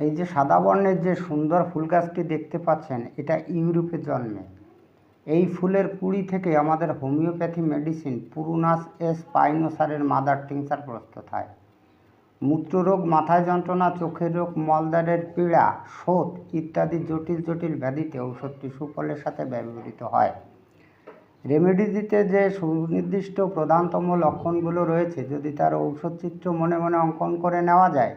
এই যে সাদা বর্ণের যে সুন্দর ফুল গাছটি দেখতে পাচ্ছেন, এটা ইউরোপে জন্মে। এই ফুলের কুড়ি থেকে আমাদের হোমিওপ্যাথি মেডিসিন পুরুনাস এস পাইনোসারের মাদার টিংচার প্রস্তুত হয় মূত্ররোগ মাথায় যন্ত্রণা, চোখের রোগ, মলদ্বারের পীড়া শোথ ইত্যাদি জটিল জটিল ব্যাধিতে ঔষধটি সুফলের সাথে ব্যবহৃত হয়। রেমেডিজিতে যে সুনির্দিষ্ট প্রধানতম লক্ষণগুলো রয়েছে, যদি তার ঔষধ চিত্র মনে মনে অঙ্কন করে নেওয়া যায়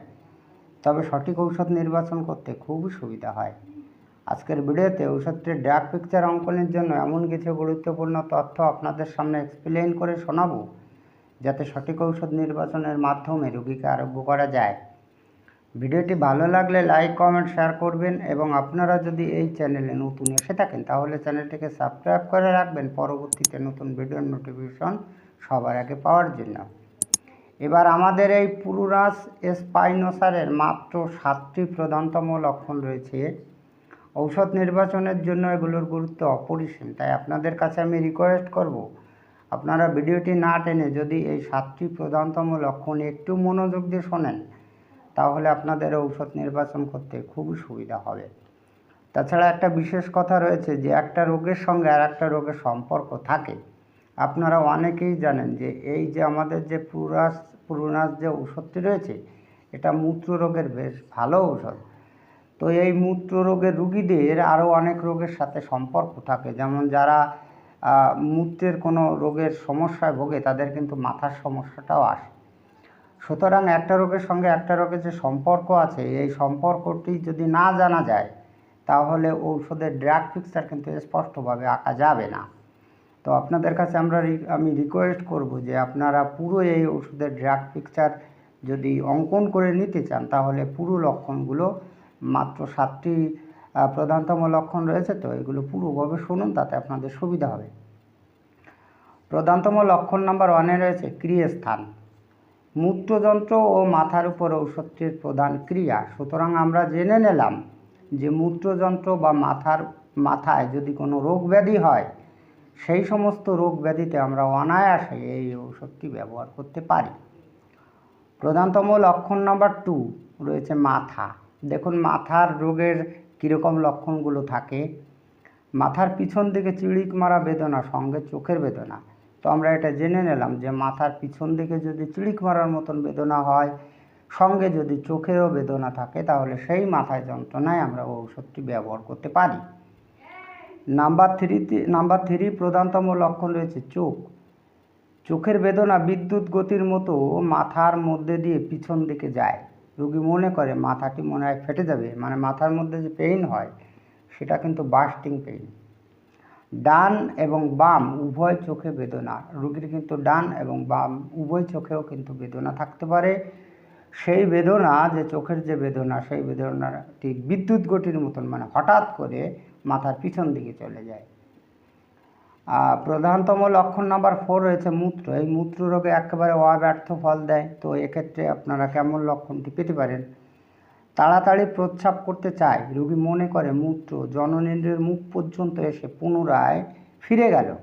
তবে সঠিক ঔষধ নির্বাচন করতে খুবই সুবিধা হয়। আজকের ভিডিওতে ঔষধটির ড্রাগ পিকচার অঙ্কনের জন্য এমন কিছু গুরুত্বপূর্ণ তথ্য আপনাদের সামনে এক্সপ্লেইন করে শোনাবো, যাতে সঠিক ঔষধ নির্বাচনের মাধ্যমে রোগীকে আরোগ্য করা যায়। ভিডিওটি ভালো লাগলে লাইক কমেন্ট শেয়ার করবেন এবং আপনারা যদি এই চ্যানেলে নতুন এসে থাকেন, তাহলে চ্যানেলটিকে সাবস্ক্রাইব করে রাখবেন। পরবর্তীতে নতুন ভিডিওর নোটিফিকেশন সবার আগে পাওয়ার জন্য। এবার আমাদের এই পুরুরাস স্পাইনোসারের মাত্র সাতটি প্রধানতম লক্ষণ রয়েছে। ঔষধ নির্বাচনের জন্য এগুলোর গুরুত্ব অপরিসীম, তাই আপনাদের কাছে আমি রিকোয়েস্ট করব, আপনারা ভিডিওটি না টেনে যদি এই সাতটি প্রধানতম লক্ষণ একটু মনোযোগ দিয়ে শোনেন, তাহলে আপনাদের ঔষধ নির্বাচন করতে খুবই সুবিধা হবে। তাছাড়া একটা বিশেষ কথা রয়েছে যে, একটা রোগের সঙ্গে আর একটা রোগের সম্পর্ক থাকে। আপনারা অনেকেই জানেন যে, এই যে আমাদের যে পুরাস পুরুনাস যে ঔষধটি রয়েছে, এটা মূত্র রোগের বেশ ভালো ঔষধ। তো এই মূত্র রোগের রুগীদের আরও অনেক রোগের সাথে সম্পর্ক থাকে। যেমন যারা মূত্রের কোনো রোগের সমস্যায় ভোগে, তাদের কিন্তু মাথার সমস্যাটাও আসে। সুতরাং একটা রোগের সঙ্গে একটা রোগের যে সম্পর্ক আছে, এই সম্পর্কটি যদি না জানা যায়, তাহলে ঔষধের ড্রাগ পিকচার কিন্তু স্পষ্টভাবে আঁকা যাবে না। তো আপনাদের কাছে আমরা আমি রিকোয়েস্ট করব যে আপনারা পুরো এই ওষুধের ড্রাগ পিকচার যদি অঙ্কন করে নিতে চান, তাহলে পুরো লক্ষণগুলো মাত্র সাতটি প্রধানতম লক্ষণ রয়েছে তো, এগুলো পুরোভাবে শুনুন, তাতে আপনাদের সুবিধা হবে। প্রধানতম লক্ষণ নাম্বার ওয়ানে রয়েছে ক্রিয়াস্থান। মূত্রযন্ত্র ও মাথার উপর ঔষধটির প্রধান ক্রিয়া। সুতরাং আমরা জেনে নিলাম যে মূত্রযন্ত্র বা মাথার, মাথায় যদি কোনো রোগ ব্যাধি হয় সেই সমস্ত রোগ ব্যাধিতে আমরা অনায়াসে এই ঔষধটি ব্যবহার করতে পারি। প্রধানতম লক্ষণ নাম্বার টু রয়েছে মাথা। দেখুন, মাথার রোগের কীরকম লক্ষণগুলো থাকে। মাথার পিছন দিকে চিড়িক মারা বেদনা, সঙ্গে চোখের বেদনা। তো আমরা এটা জেনে নিলাম যে মাথার পিছন দিকে যদি চিড়িক মারার মতন বেদনা হয়, সঙ্গে যদি চোখেরও বেদনা থাকে, তাহলে সেই মাথায় যন্ত্রণায় আমরা ঔষধটি ব্যবহার করতে পারি। নাম্বার থ্রিতে নাম্বার থ্রি প্রধানতম লক্ষণ রয়েছে চোখ। চোখের বেদনা বিদ্যুৎ গতির মতো মাথার মধ্যে দিয়ে পিছন দিকে যায়। রোগী মনে করে মাথাটি মনে হয় ফেটে যাবে মানে মাথার মধ্যে যে পেইন হয়, সেটা কিন্তু বাস্টিং পেইন ডান এবং বাম উভয় চোখে বেদনা। রোগীর কিন্তু ডান এবং বাম উভয় চোখেও কিন্তু বেদনা থাকতে পারে। সেই বেদনা যে চোখের যে বেদনা, সেই বেদনাটি বিদ্যুৎ গতির মতন মানে হঠাৎ করে মাথার পিছন দিকে চলে যায়। আহ, প্রধানতম লক্ষণ নাম্বার ফোর রয়েছে মূত্র। এই মূত্র রোগে একেবারে অব্যর্থ ফল দেয়। তো এক্ষেত্রে আপনারা কেমন লক্ষণটি পেতে পারেন? তাড়াতাড়ি প্রস্রাব করতে চায়। রোগী মনে করে মূত্র জননেন্দ্রের মুখ পর্যন্ত এসে পুনরায় ফিরে গেল।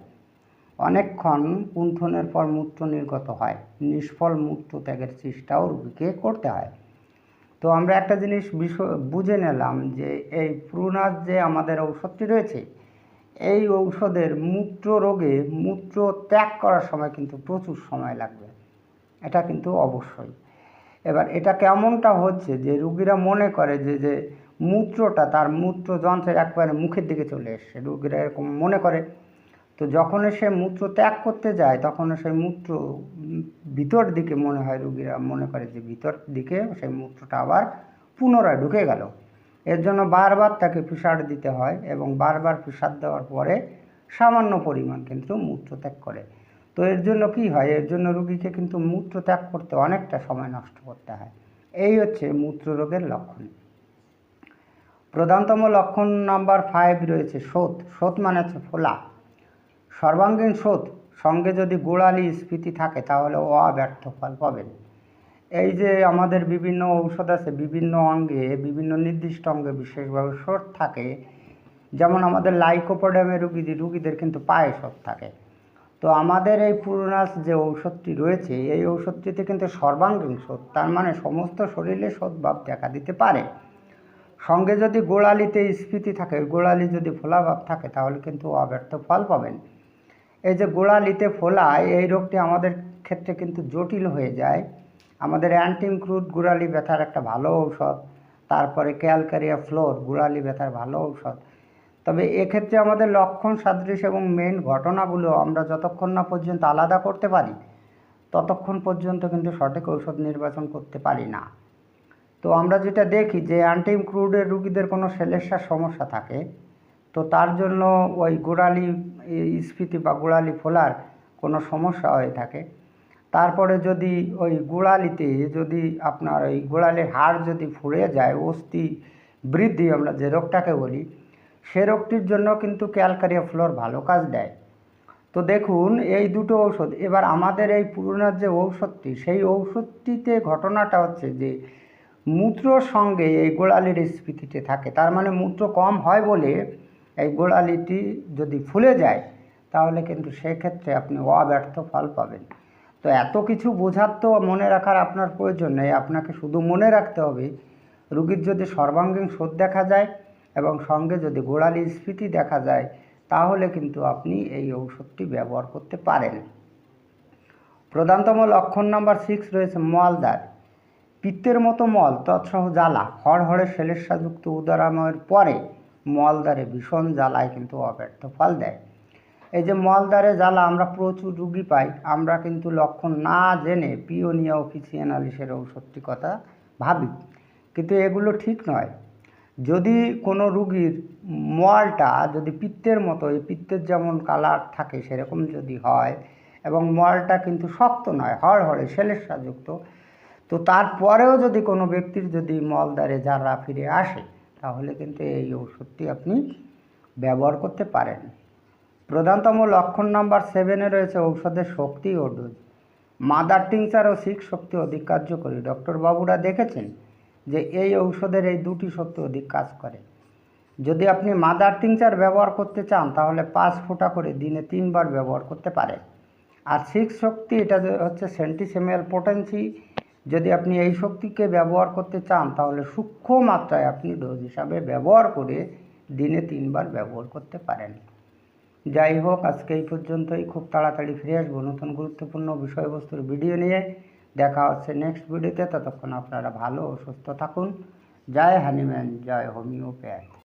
অনেকক্ষণ কুণ্ঠনের পর মূত্র নির্গত হয়। নিষ্ফল মূত্র ত্যাগের চেষ্টাও রোগীকে করতে হয়। তো আমরা একটা জিনিস বুঝে নিলাম যে এই প্রুনাস যে আমাদের ঔষধটি রয়েছে, এই ঔষধের মূত্র রোগে মূত্র ত্যাগ করার সময় কিন্তু প্রচুর সময় লাগবে। এটা কিন্তু অবশ্যই। এবার এটা কেমনটা হচ্ছে যে রুগীরা মনে করে যে যে মূত্রটা তার মূত্র যন্ত্রের একবারে মুখের দিকে চলে এসছে। রুগীরা এরকম মনে করে তো যখন সে মূত্র ত্যাগ করতে যায়, তখন সেই মূত্র ভিতর দিকে মনে হয় রুগীরা মনে করে যে ভিতর দিকে সেই মূত্রটা আবার পুনরায় ঢুকে গেল। এর জন্য বারবার তাকে পিসার দিতে হয় এবং বারবার পিসার দেওয়ার পরে সামান্য পরিমাণ কিন্তু মূত্র ত্যাগ করে। তো এর জন্য কি হয়? এর জন্য রুগীকে কিন্তু মূত্র ত্যাগ করতে অনেকটা সময় নষ্ট করতে হয়। এই হচ্ছে মূত্র রোগের লক্ষণ। প্রধানতম লক্ষণ নাম্বার ফাইভ রয়েছে শোথ শোথ মানে হচ্ছে ফোলা। সর্বাঙ্গীন শোধ সঙ্গে যদি গোড়ালি স্ফীতি থাকে, তাহলে অব্যর্থ ফল পাবেন। এই যে আমাদের বিভিন্ন ঔষধ আছে, বিভিন্ন অঙ্গে, বিভিন্ন নির্দিষ্ট অঙ্গে বিশেষভাবে শোধ থাকে, যেমন আমাদের লাইকোপোডামের রুগী, রুগীদের কিন্তু পায়ে শোধ থাকে। তো আমাদের এই পুরোনাস যে ঔষধটি রয়েছে, এই ঔষধটিতে কিন্তু সর্বাঙ্গীন শোধ তার মানে সমস্ত শরীরে শোধ ভাব দেখা দিতে পারে। সঙ্গে যদি গোড়ালিতে স্ফীতি থাকে, গোড়ালি যদি ফোলাভাব থাকে, তাহলে কিন্তু অব্যর্থ ফল পাবেন। এই যে গোড়ালিতে ফোলায়, এই রোগটি আমাদের ক্ষেত্রে কিন্তু জটিল হয়ে যায়। আমাদের অ্যান্টিমক্রুড গোড়ালি ব্যথার একটা ভালো ঔষধ, তারপরে ক্যালকারিয়া ফ্লোর গোড়ালি ব্যথার ভালো ঔষধ। তবে এক্ষেত্রে আমাদের লক্ষণ সাদৃশ এবং মেন ঘটনাগুলো আমরা যতক্ষণ না পর্যন্ত আলাদা করতে পারি, ততক্ষণ পর্যন্ত কিন্তু সঠিক ঔষধ নির্বাচন করতে পারি না। তো আমরা যেটা দেখি যে অ্যান্টিম ক্রুডের রুগীদের কোনো সেলেসার সমস্যা থাকে তো তার জন্য ওই গোড়ালি স্ফীতি বা গোড়ালি ফোলার কোনো সমস্যা হয়ে থাকে। তারপরে যদি ওই গোড়ালিতে যদি আপনার ওই গোড়ালির হাড় যদি ফুড়ে যায়, অস্থি বৃদ্ধি আমরা যে রোগটাকে বলি, সে রোগটির জন্য কিন্তু ক্যালকারিয়া ফ্লোর ভালো কাজ দেয়। তো দেখুন, এই দুটো ঔষধ, এবার আমাদের এই পুরোনোর যে ঔষধটি, সেই ঔষধটিতে ঘটনাটা হচ্ছে যে, মূত্রর সঙ্গে এই গোড়ালির স্ফীতিতে থাকে। তার মানে মূত্র কম হয় বলে এই গোড়ালিটি যদি ফুলে যায়, তাহলে কিন্তু সেক্ষেত্রে আপনি অব্যর্থ ফল পাবেন। তো এত কিছু বোঝার তো মনে রাখার আপনার প্রয়োজন নেই। আপনাকে শুধু মনে রাখতে হবে, রুগীর যদি সর্বাঙ্গীন শোধ দেখা যায় এবং সঙ্গে যদি গোড়ালি স্ফীতি দেখা যায়, তাহলে কিন্তু আপনি এই ঔষধটি ব্যবহার করতে পারেন। প্রধানতম লক্ষণ নাম্বার সিক্স রয়েছে মলদার পিত্তের মতো মল, তৎসহ জ্বালা, হড়হড়ে সেলেসাযুক্ত উদারাময়ের পরে মলদারে ভীষণ জ্বালায় কিন্তু অব্যর্থ ফল দেয়। এই যে মলদারে জ্বালা আমরা প্রচুর রুগী পাই, আমরা কিন্তু লক্ষণ না জেনে পিওনিয়া অফিসিয়ানালিসের ঔষধটি কথা ভাবি। কিন্তু এগুলো ঠিক নয়। যদি কোনো রুগীর মলটা যদি পিত্তের মতো, এই পিত্তের যেমন কালার থাকে সেরকম যদি হয় এবং মলটা কিন্তু শক্ত নয়, হড়হড়ে সেলেসাযুক্ত তো তারপরেও যদি কোনো ব্যক্তির যদি মলদারে যারা ফিরে আসে তাহলে কিন্তু এই ওষুধটি আপনি ব্যবহার করতে পারেন। প্রধানতম লক্ষণ নাম্বার সেভেনে রয়েছে ঔষধের শক্তি ও ডোজ। মাদার টিংচার ও সিক শক্তি অধিক কার্যকরী। ডক্টর বাবুরা দেখেছেন যে এই ঔষধের এই দুটি শক্তি অধিক কাজ করে। যদি আপনি মাদার টিংচার ব্যবহার করতে চান, তাহলে পাঁচ ফোঁটা করে দিনে তিনবার ব্যবহার করতে পারেন। আর সিক্স শক্তি এটা হচ্ছে সেন্টিসেমিয়াল পোটেন্সি যদি আপনি এই শক্তিকে ব্যবহার করতে চান, তাহলে সূক্ষ্ম মাত্রায় আপনি ডোজ হিসাবে ব্যবহার করে দিনে তিনবার ব্যবহার করতে পারেন। যাই হোক, আজকে এই পর্যন্তই। খুব তাড়াতাড়ি ফিরে আসব নতুন গুরুত্বপূর্ণ বিষয়বস্তুর ভিডিও নিয়ে। দেখা হচ্ছে নেক্সট ভিডিওতে। ততক্ষণ আপনারা ভালো ও সুস্থ থাকুন। জয় হানিম্যান জয় হোমিওপ্যাথ।